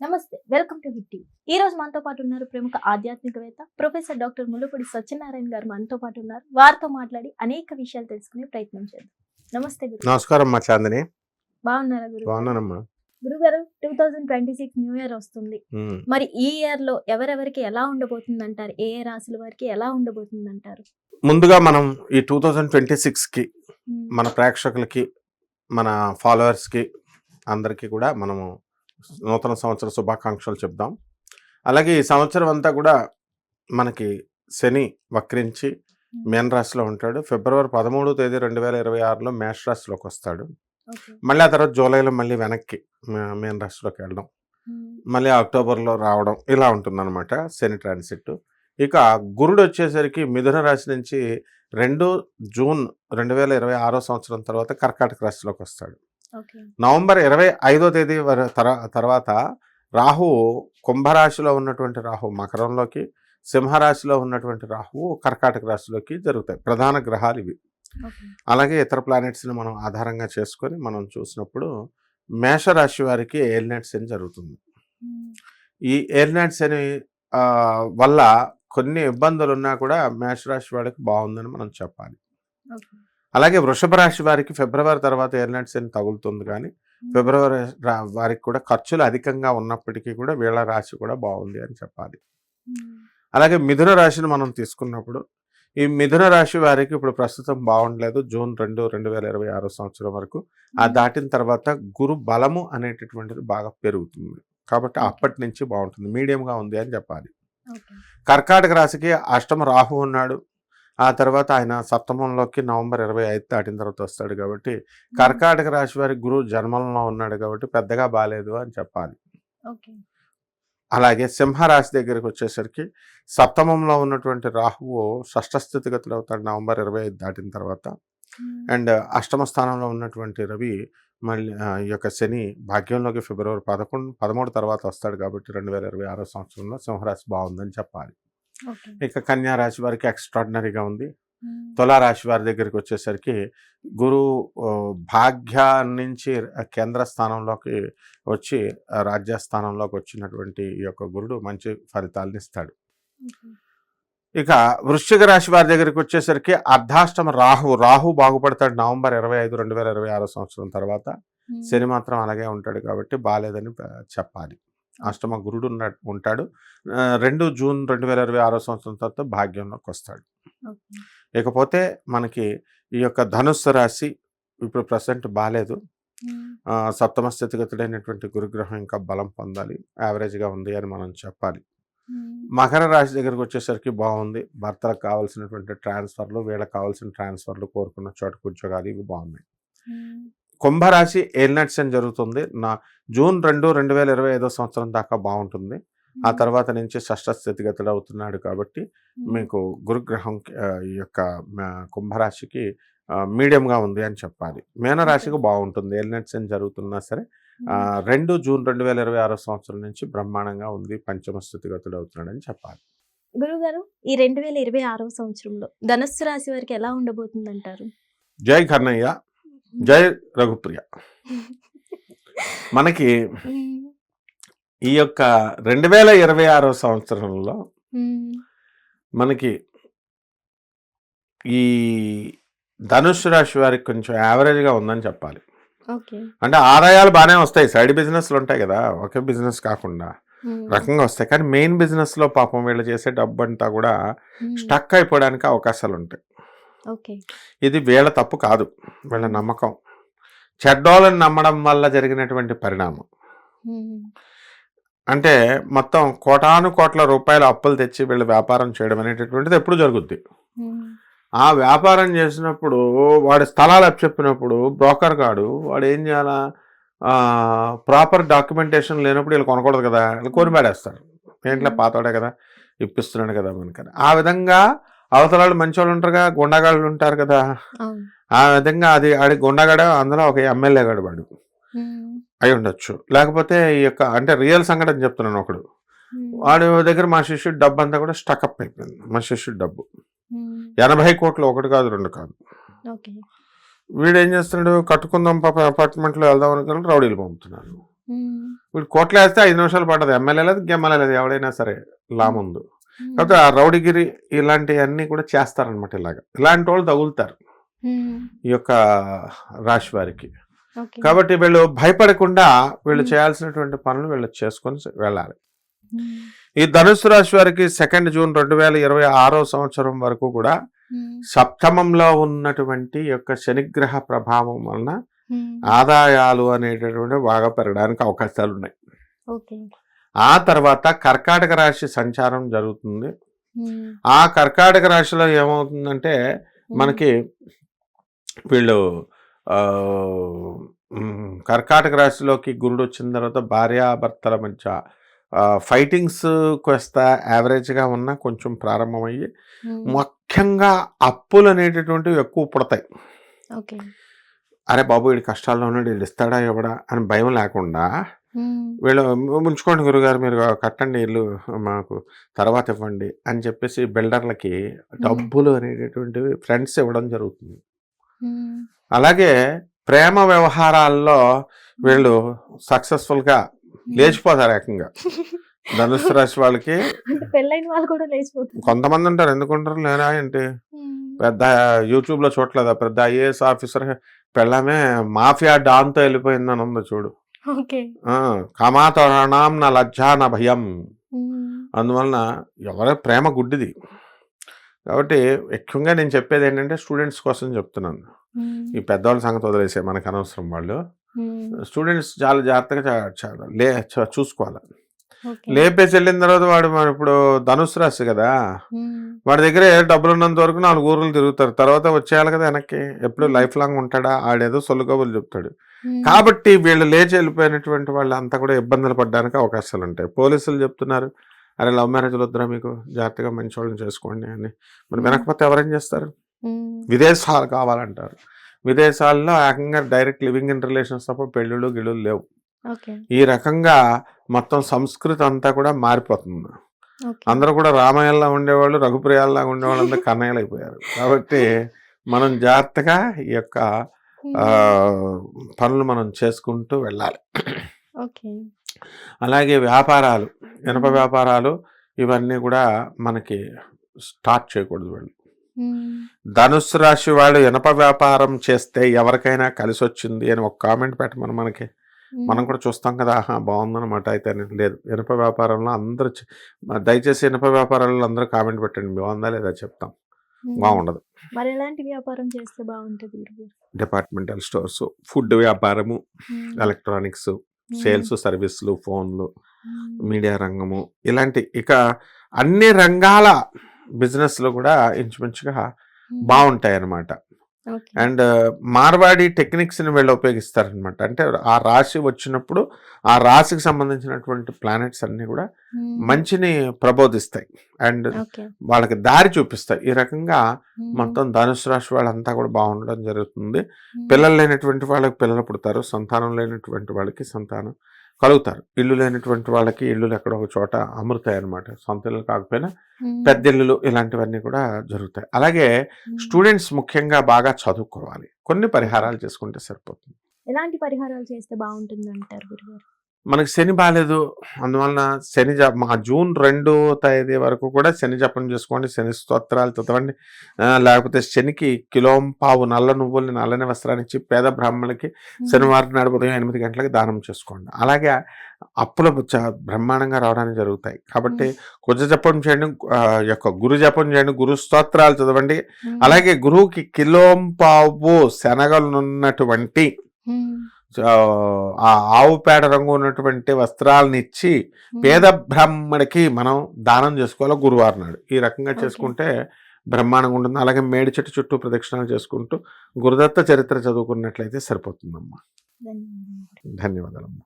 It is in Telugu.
నమస్తే వెల్కమ్ టు హిట్. ఈ రోజు మనతో పాటు ఉన్నారు ప్రముఖ ఆధ్యాత్మికవేత్త ప్రొఫెసర్ డాక్టర్ ముల్లపూడి సత్యనారాయణ గారు మనతో పాటు ఉన్నారు. వారితో మాట్లాడి అనేక విషయాలు తెలుసుకునే ప్రయత్నం చేద్దాం. నమస్తే గురు నమస్కారం మా చాందిని. బాగున్నారా గురు బాగున్నానమ్మా. గురుగారు two thousand twenty six new year వస్తుంది. మరి ఈ ఇయర్లో ఎవరెవరికి ఎలా ఉండబోతుంది అంటారు ఏ ఏ రాశుల వారికి ఎలా ఉండబోతుంది అంటారు ముందుగా మనం ఈ టూ థౌజండ్ ట్వంటీ సిక్స్కి మన ప్రేక్షకులకి మన ఫాలోవర్స్కి అందరికీ కూడా మనము నూతన సంవత్సర శుభాకాంక్షలు చెప్దాం. అలాగే ఈ సంవత్సరం అంతా కూడా మనకి శని వక్రించి మేన్ రాశిలో ఉంటాడు. ఫిబ్రవరి పదమూడో తేదీ రెండు వేల ఇరవై ఆరులో మేష రాశిలోకి వస్తాడు. మళ్ళీ ఆ తర్వాత జూలైలో మళ్ళీ వెనక్కి మేన్ రాశిలోకి వెళ్ళడం. మళ్ళీ అక్టోబర్లో రావడం. ఇలా ఉంటుందన్నమాట శని ట్రాన్సిట్. ఇక గురుడు వచ్చేసరికి మిథున రాశి నుంచి రెండు జూన్ రెండు వేల ఇరవై ఆరో సంవత్సరం తర్వాత కర్కాటక రాశిలోకి వస్తాడు. నవంబర్ ఇరవై ఐదో తేదీ తర్వాత రాహు కుంభరాశిలో ఉన్నటువంటి రాహు మకరంలోకి సింహరాశిలో ఉన్నటువంటి రాహువు కర్కాటక రాశిలోకి జరుగుతాయి. ప్రధాన గ్రహాలు ఇవి. అలాగే ఇతర ప్లానెట్స్ని మనం ఆధారంగా చేసుకొని మనం చూసినప్పుడు మేషరాశి వారికి ఏలినట్స్ అని జరుగుతుంది. ఈ ఎయిర్నైట్స్ అని వల్ల కొన్ని ఇబ్బందులు ఉన్నా కూడా మేషరాశి వాడికి బాగుందని మనం చెప్పాలి. అలాగే వృషభ రాశి వారికి ఫిబ్రవరి తర్వాత ఎయిర్నైట్స్ అని తగులుతుంది కానీ ఫిబ్రవరి వారికి కూడా ఖర్చులు అధికంగా ఉన్నప్పటికీ కూడా వీళ్ళ రాశి కూడా బాగుంది అని చెప్పాలి. అలాగే మిథున రాశిని మనం తీసుకున్నప్పుడు ఈ మిథున రాశి వారికి ఇప్పుడు ప్రస్తుతం బాగుండలేదు. జూన్ రెండు రెండు వేల ఇరవై ఆరో సంవత్సరం వరకు ఆ దాటిన తర్వాత గురు బలము అనేటటువంటిది బాగా పెరుగుతుంది. కాబట్టి అప్పటి నుంచి బాగుంటుంది. మీడియంగా ఉంది అని చెప్పాలి. కర్కాటక రాశికి అష్టమ రాహు ఉన్నాడు. ఆ తర్వాత ఆయన సప్తమంలోకి నవంబర్ ఇరవై ఐదు దాటిన తర్వాత వస్తాడు కాబట్టి కర్కాటక రాశి వారి గురువు జన్మంలో ఉన్నాడు కాబట్టి పెద్దగా బాగాలేదు అని చెప్పాలి. అలాగే సింహరాశి దగ్గరికి వచ్చేసరికి సప్తమంలో ఉన్నటువంటి రాహువు షష్ఠ స్థితిగతులు అవుతాడు నవంబర్ ఇరవై ఐదు దాటిన తర్వాత అండ్ అష్టమ స్థానంలో ఉన్నటువంటి రవి మళ్ళీ ఈ యొక్క శని భాగ్యంలోకి ఫిబ్రవరి పదకొండు పదమూడు తర్వాత వస్తాడు కాబట్టి రెండు వేల ఇరవై ఆరో సంవత్సరంలో సింహరాశి బాగుందని చెప్పాలి. ఇక కన్యా రాశి వారికి ఎక్స్ట్రాడినరీగా ఉంది. తులారాశి వారి దగ్గరికి వచ్చేసరికి గురు భాగ్య నుంచి కేంద్ర స్థానంలోకి వచ్చి రాజ్యస్థానంలోకి వచ్చినటువంటి ఈ యొక్క గురుడు మంచి ఫలితాలను ఇస్తాడు. ఇక వృశ్చిక రాశి వారి దగ్గరికి వచ్చేసరికి అర్ధాష్టమ రాహు రాహు బాగుపడతాడు నవంబర్ ఇరవై ఐదు రెండు వేల ఇరవై ఆరో సంవత్సరం తర్వాత. శని మాత్రం అలాగే ఉంటాడు కాబట్టి బాగాలేదని చెప్పాలి. అష్టమ గురుడు ఉన్న ఉంటాడు. రెండు జూన్ రెండు వేల ఇరవై ఆరో సంవత్సరం తర్వాత భాగ్యంలోకి వస్తాడు. ఇకపోతే మనకి ఈ యొక్క ధనుస్సు రాశి ఇప్పుడు ప్రజెంట్ బాగాలేదు సప్తమ స్థితిగతుడైనటువంటి గురుగ్రహం ఇంకా బలం పొందాలి. యావరేజ్గా ఉంది అని మనం చెప్పాలి. మకర రాశి దగ్గరికి వచ్చేసరికి బాగుంది. భర్తలకు కావాల్సినటువంటి ట్రాన్స్ఫర్లు వీళ్ళకి కావాల్సిన ట్రాన్స్ఫర్లు కోరుకున్న చోటుకు ఉద్యోగాలు ఇవి బాగున్నాయి. కుంభరాశి ఏలినట్స్ అని జరుగుతుంది. నా జూన్ రెండు రెండు వేల ఇరవై ఐదో సంవత్సరం దాకా బాగుంటుంది. ఆ తర్వాత నుంచి షష్ఠ స్థితిగతుడు అవుతున్నాడు కాబట్టి మీకు గురుగ్రహం యొక్క కుంభరాశికి మీడియంగా ఉంది అని చెప్పాలి. మీనరాశికి బాగుంటుంది. ఎల్నెట్స్ అని జరుగుతున్నా సరే రెండు జూన్ రెండు వేల ఇరవై ఆరో సంవత్సరం నుంచి బ్రహ్మాండంగా ఉంది. పంచమ స్థితిగతుడు అవుతున్నాడని చెప్పాలి. గురుగారు ఈ రెండు వేల ఇరవై ఆరో సంవత్సరంలో ధనస్సు రాశి వారికి ఎలా ఉండబోతుంది అంటారు జై కర్ణయ్య జై రఘుప్రియ. మనకి ఈ యొక్క రెండు వేల ఇరవై ఆరో సంవత్సరంలో మనకి ఈ ధనుస్సు రాశి వారికి కొంచెం యావరేజ్గా ఉందని చెప్పాలి. అంటే ఆదాయాలు బాగానే వస్తాయి. సైడ్ బిజినెస్లు ఉంటాయి కదా ఒకే బిజినెస్ కాకుండా రకంగా వస్తాయి. కానీ మెయిన్ బిజినెస్లో పాపం వీళ్ళు చేసే డబ్బు అంతా కూడా స్టక్ అయిపోవడానికి అవకాశాలు ఉంటాయి. ఇది వీళ్ళ తప్పు కాదు వీళ్ళ నమ్మకం. చెడ్డోళ్ళని నమ్మడం వల్ల జరిగినటువంటి పరిణామం. అంటే మొత్తం కోటాను కోట్ల రూపాయల అప్పులు తెచ్చి వీళ్ళు వ్యాపారం చేయడం అనేటటువంటిది ఎప్పుడు జరుగుద్ది. ఆ వ్యాపారం చేసినప్పుడు వాడి స్థలాలు చెప్పినప్పుడు బ్రోకర్ గాడు వాడు ఏం చేయాలా ప్రాపర్ డాక్యుమెంటేషన్ లేనప్పుడు వీళ్ళు కొనకూడదు కదా వీళ్ళు కొని పడేస్తారు ఏంట్లో పాతోడే కదా ఇప్పిస్తున్నాడు కదా మనకని. ఆ విధంగా అవతల వాళ్ళు మంచి వాళ్ళు ఉంటారుగా గుండాగాళ్ళు ఉంటారు కదా. ఆ విధంగా అది ఆడి గుండాగాడ అందులో ఒక ఎమ్మెల్యే గాడు వాడు. అయి ఉండొచ్చు. లేకపోతే ఈ యొక్క అంటే రియల్ సంఘటన చెప్తున్నాను ఒకడు. వాడి దగ్గర మా శిష్యుడి డబ్బు అంతా కూడా స్టక్అప్ అయిపోయింది. మా శిష్యుడి డబ్బు. ఎనభై కోట్లు ఒకటి కాదు రెండు కాదు. వీడు ఏం చేస్తున్నాడు? కట్టుకుందాం పాప అపార్ట్మెంట్లో వెళ్దాం అనుకుని రౌడీలు పంపుతున్నాడు. ఇప్పుడు కోట్లు వేస్తే ఐదు నిమిషాలు పడ్డది. ఎమ్మెల్యే లేదు ఎమ్మెల్యే లేదు. ఎవడైనా సరే లా ముందు. ఉమ్, కాకపోతే ఆ రౌడిగిరి ఇలాంటివన్నీ కూడా చేస్తారనమాట ఇలాగ. ఇలాంటి వాళ్ళు తగులుతారు ఈ యొక్క రాశి వారికి. కాబట్టి వీళ్ళు భయపడకుండా వీళ్ళు. చేయాల్సినటువంటి పనులు వీళ్ళు చేసుకొని వెళ్ళాలి. ఈ ధనుసు రాశి వారికి సెకండ్ జూన్ రెండు వేల ఇరవై ఆరో సంవత్సరం వరకు కూడా సప్తమంలో ఉన్నటువంటి యొక్క శనిగ్రహ ప్రభావం వలన ఆదాయాలు అనేటటువంటి బాగా పెరగడానికి అవకాశాలు ఉన్నాయి ఆ తర్వాత కర్కాటక రాశి సంచారం జరుగుతుంది. ఆ కర్కాటక రాశిలో ఏమవుతుందంటే మనకి వీళ్ళు కర్కాటక రాశిలోకి గురుడు వచ్చిన తర్వాత భార్యాభర్తల మధ్య ఫైటింగ్స్ కాస్త యావరేజ్గా ఉన్నా కొంచెం ప్రారంభమయ్యి ముఖ్యంగా అప్పులు అనేటటువంటివి ఎక్కువ పుడతాయి. అరే బాబు వీడి కష్టాల్లో ఉన్నాడు వీళ్ళు ఇస్తాడా ఇవ్వడా అని భయం లేకుండా వీళ్ళు ఉంచుకోండి గురుగారు మీరు కట్టండి ఇల్లు మాకు తర్వాత ఇవ్వండి అని చెప్పేసి బిల్డర్లకి డబ్బులు అనేటటువంటివి ఫ్రెండ్స్ ఇవ్వడం జరుగుతుంది. అలాగే ప్రేమ వ్యవహారాల్లో వీళ్ళు సక్సెస్ఫుల్గా లేచిపోతారు ఏకంగా. ధనుసు రాశి వాళ్ళకి పెళ్ళైన వాళ్ళు కూడా లేచిపోతారు. కొంతమంది ఉంటారు ఎందుకుంటారు లేరా ఏంటి? పెద్ద యూట్యూబ్లో చూడలేదా? పెద్ద ఐఏఎస్ ఆఫీసర్ పెళ్ళమే మాఫియా డాన్తో వెళ్ళిపోయిందని ఉంది చూడు. కామాతరణం నా లజ్జా నా భయం. అందువలన ఎవరి ప్రేమ గుడ్డిది. కాబట్టి ఎక్కువగా నేను చెప్పేది ఏంటంటే స్టూడెంట్స్ కోసం చెప్తున్నాను. ఈ పెద్దవాళ్ళ సంగతి వదిలేసే మనకు అనవసరం వాళ్ళు. స్టూడెంట్స్ చాలా జాగ్రత్తగా లే చూసుకోవాలి. లేపేసి వెళ్ళిన తర్వాత వాడు మరి ఇప్పుడు ధనుసు రాశి కదా! వాడి దగ్గర డబ్బులు ఉన్నంత వరకు నాలుగు ఊర్లు తిరుగుతారు. తర్వాత వచ్చేయాలి కదా వెనక్కి. ఎప్పుడు లైఫ్ లాంగ్ ఉంటాడా? ఆడేదో సొల్లు కబుర్లు చెప్తాడు. కాబట్టి వీళ్ళు లేచి వెళ్ళిపోయినటువంటి వాళ్ళు అంతా కూడా ఇబ్బందులు పడడానికి అవకాశాలు ఉంటాయి. పోలీసులు చెప్తున్నారు అరే లవ్ మ్యారేజ్లు వద్దురా మీకు జాగ్రత్తగా మంచి వాళ్ళని చేసుకోండి అని. మరి వెనకపోతే ఎవరేం చేస్తారు? విదేశాలు కావాలంటారు. విదేశాల్లో ఏకంగా డైరెక్ట్ లివింగ్ ఇన్ రిలేషన్స్ తప్ప పెళ్ళిళ్ళు గిళ్ళు లేవు. ఈ రకంగా మొత్తం సంస్కృతి అంతా కూడా మారిపోతుంది. అందరూ కూడా రామాయణంలా ఉండేవాళ్ళు రఘుప్రియాల్లా ఉండేవాళ్ళు అందరూ కన్నయ్యలు అయిపోయారు కాబట్టి మనం జాగ్రత్తగా ఈ యొక్క పనులు మనం చేసుకుంటూ వెళ్ళాలి. అలాగే వ్యాపారాలు ఇనప వ్యాపారాలు ఇవన్నీ కూడా మనకి స్టార్ట్ చేయకూడదు వాళ్ళు. ధనుస్సు రాశి వాళ్ళు ఇనప వ్యాపారం చేస్తే ఎవరికైనా కలిసి వచ్చింది అని ఒక కామెంట్ పెట్టమని మనకి. మనం కూడా చూస్తాం కదా ఆహా బాగుందన్నమాట అయితే లేదు ఇనప వ్యాపారంలో అందరూ దయచేసి ఇనప వ్యాపారాల్లో అందరూ కామెంట్ పెట్టండి. బాగుందా లేదా చెప్తాం. బాగుండదు మరి ఎలాంటి వ్యాపారం చేస్తే బాగుంటుంది? డిపార్ట్మెంటల్ స్టోర్స్ ఫుడ్ వ్యాపారము ఎలక్ట్రానిక్స్ సేల్స్ సర్వీసులు ఫోన్లు మీడియా రంగము ఇలాంటి ఇక అన్ని రంగాల బిజినెస్లు కూడా ఇంచుమించుగా బాగుంటాయి అన్నమాట. అండ్ మార్వాడి టెక్నిక్స్ని వీళ్ళు ఉపయోగిస్తారనమాట అంటే ఆ రాశి వచ్చినప్పుడు ఆ రాశికి సంబంధించినటువంటి ప్లానెట్స్ అన్నీ కూడా మంచిని ప్రబోధిస్తాయి. అండ్. వాళ్ళకి దారి చూపిస్తాయి. ఈ రకంగా మొత్తం ధనుసు రాశి వాళ్ళంతా కూడా బాగుండడం జరుగుతుంది. పిల్లలు లేనటువంటి వాళ్ళకి పిల్లలు పుడతారు. సంతానం లేనటువంటి వాళ్ళకి సంతానం. కలుగుతారు. ఇల్లు లేనటువంటి వాళ్ళకి ఇల్లు ఎక్కడో ఒక చోట అమృతాయి అనమాట సొంత ఇల్లు కాకపోయినా పెద్ద ఇల్లులు ఇలాంటివన్నీ కూడా జరుగుతాయి. అలాగే స్టూడెంట్స్ ముఖ్యంగా బాగా చదువుకోవాలి. కొన్ని పరిహారాలు చేసుకుంటే సరిపోతుంది. ఎలాంటి పరిహారాలు చేస్తే బాగుంటుంది అంటారు గురుగారు? మనకి శని బాగాలేదు అందువలన శని జప మా జూన్ రెండో తేదీ వరకు కూడా శని జపం చేసుకోండి. శని స్తోత్రాలు చదవండి. లేకపోతే శనికి కిలోం పావు నల్ల నువ్వుల్ని నల్లని వస్త్రాన్ని ఇచ్చి పేద బ్రాహ్మణులకి శనివారం నాడు ఉదయం ఎనిమిది గంటలకు దానం చేసుకోండి. అలాగే అప్పులు బ్రహ్మాండంగా రావడానికి జరుగుతాయి. కాబట్టి కుజ జపం చేయండి. యొక్క గురు జపం చేయండి. గురు స్తోత్రాలు చదవండి. అలాగే గురువుకి కిలోం పావు శనగలున్నటువంటి ఆ, ఆవు పేడ రంగు ఉన్నటువంటి వస్త్రాలను ఇచ్చి పేద బ్రాహ్మడికి మనం దానం చేసుకోవాలి గురువారం నాడు. ఈ రకంగా. చేసుకుంటే బ్రహ్మాండంగా ఉంటుంది. అలాగే మేడి చెట్టు చుట్టూ ప్రదక్షిణాలు చేసుకుంటూ గురుదత్త చరిత్ర చదువుకున్నట్లయితే సరిపోతుందమ్మా. ధన్యవాదాలు. ధన్యవాదాలమ్మా.